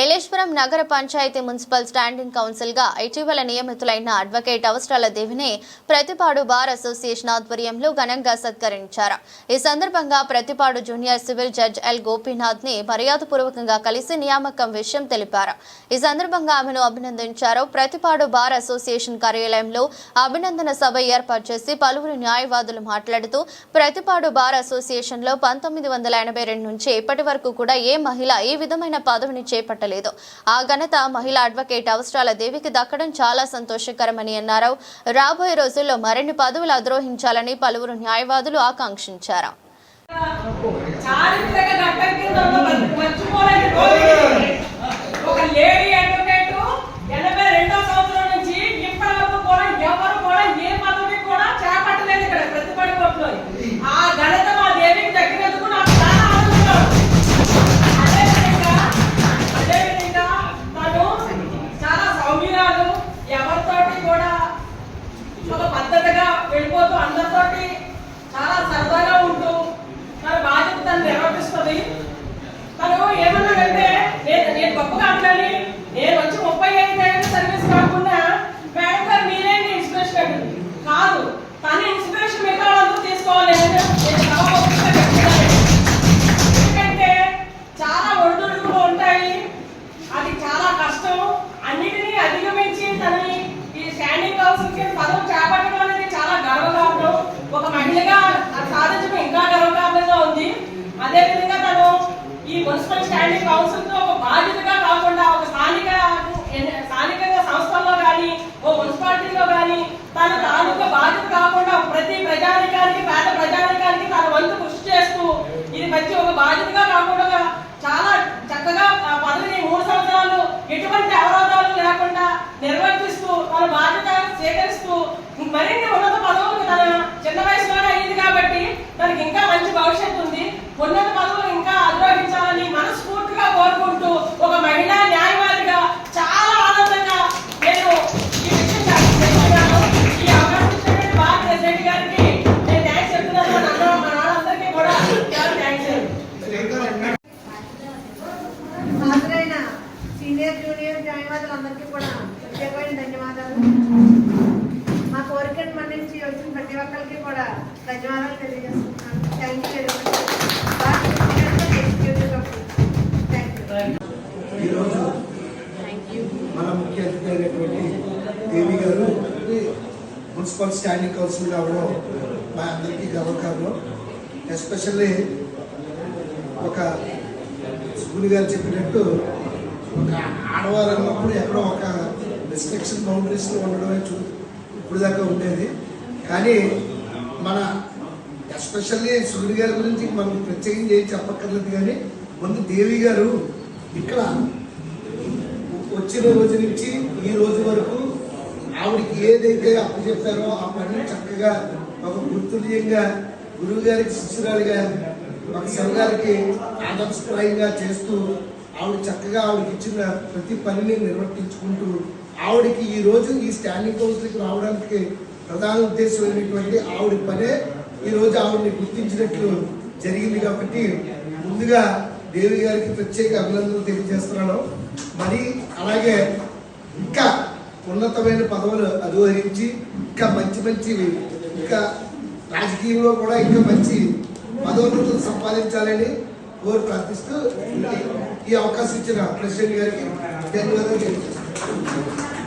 ఏలేశ్వరం నగర panchayat municipal standing కౌన్సిల్గా ఇటీవల నియమితులైన అడ్వకేట్ అవసరాల దేవిని ప్రతిపాడు బార్ అసోసియేషన్ ఆధ్వర్యంలో ఘనంగా సత్కరించారు. ఈ సందర్భంగా Prathipadu junior civil judge L గోపీనాథ్ని మర్యాదపూర్వకంగా కలిసి నియామకం విషయం తెలిపారు. ఈ సందర్భంగా ఆమెను అభినందించారు. ప్రతిపాడు బార్ అసోసియేషన్ కార్యాలయంలో అభినందన సభ ఏర్పాటు చేసి పలువురు న్యాయవాదులు మాట్లాడుతూ ప్రతిపాడు బార్ అసోసియేషన్లో పంతొమ్మిది వందల ఎనభై రెండు నుంచి ఇప్పటి వరకు కూడా ఏ మహిళ ఈ విధమైన పదవిని చేపట్టలేదు. ఆ ఘనత మహిళా అడ్వకేట్ అవసరాల దేవికి దక్కడం చాలా సంతోషకరమని అన్నారు. రాబోయే రోజుల్లో మరిన్ని పదవులు అధిరోహించాలని పలువురు న్యాయవాదులు ఆకాంక్షించారు. చారిత్రక లేడీ వెళ్ళిపోతూ అందరితోటి చాలా సరదాగా ఉంటూ ఈ మున్సిపల్ స్టాండింగ్ కౌన్సిల్తో ఒక బాధ్యతగా కాకుండా ఒక స్థానిక స్థానికంగా సంస్థల్లో కానీ ఓ మున్సిపాలిటీలో కానీ తన తాలూకా బాధ్యత కాకుండా ప్రతి ప్రజానికానికి పేద ప్రజానికానికి తన వంతు కృషి చేస్తూ ఇది మంచి ఒక బాధ్యతగా కాకుండా చాలా చక్కగా పదవిని మూడు సంవత్సరాలు ఎటువంటి అవరోధాలు లేకుండా నిర్వర్తిస్తూ తన బాధ్యత స్వీకరిస్తూ మరిన్ని ఉన్నత పదవులు తన చిన్న వయసులోనే అయింది కాబట్టి తనకి ఇంకా మంచి భవిష్యత్తు ఉంది. ఉన్నత సీనియర్ జూనియర్ న్యాయవాదులందరికీ కూడా ప్రత్యేకమైన ధన్యవాదాలు. మా కోరికను మన్నించి వచ్చిన ప్రతి ఒక్కరికి కూడా ధన్యవాదాలు తెలియజేస్తున్నాను. Thank you very much thank you ఈరోజు మన ముఖ్య అతిథి అయినటువంటి దేవి గారు మున్సిపల్ స్టాండింగ్ కౌన్సిల్ కావడం మా అందరికీ గర్వకారణం. ఎస్పెషల్లీ ఒక స్కూల్ గారు చెప్పినట్టు ఆడవారు అన్నప్పుడు ఎక్కడో ఒక రిస్ట్రిక్షన్ బౌండరీస్లో ఉండడమే చూ ఇప్పుడు దాకా ఉండేది. కానీ మన ఎస్పెషల్లీ సూర్య గారి గురించి మనం ప్రత్యేకించి ఏం చెప్పక్కర్లేదు కానీ ముందు దేవి గారు ఇక్కడ వచ్చిన రోజు నుంచి ఈ రోజు వరకు ఆవిడకి ఏదైతే అప్పచెప్పారో ఆ పని చక్కగా ఒక గుర్తుల్యంగా గురువు గారికి శిష్యురాలుగా ఒక సంఘాలకి ఆదర్శప్రాయంగా చేస్తూ ఆవిడ చక్కగా ఆవిడకి ఇచ్చిన ప్రతి పనిని నిర్వర్తించుకుంటూ ఆవిడకి ఈ రోజు ఈ స్టాండింగ్ కౌన్సిల్కి రావడానికి ప్రధాన ఉద్దేశమైనటువంటి ఆవిడ పనే ఈ రోజు ఆవిడని గుర్తించినట్లు జరిగింది కాబట్టి ముందుగా దేవి గారికి ప్రత్యేక అభినందనలు తెలియజేస్తున్నాను. మరి అలాగే ఇంకా ఉన్నతమైన పదవులు అధిరోహించి ఇంకా మంచి మంచి ఇంకా రాజకీయంలో కూడా ఇంకా మంచి పదోన్నతులు సంపాదించాలని కోరి ప్రార్థిస్తూ ఈ అవకాశం ఇచ్చిన ప్రెసిడెంట్ గారికి ధన్యవాదాలు తెలియజేస్తాను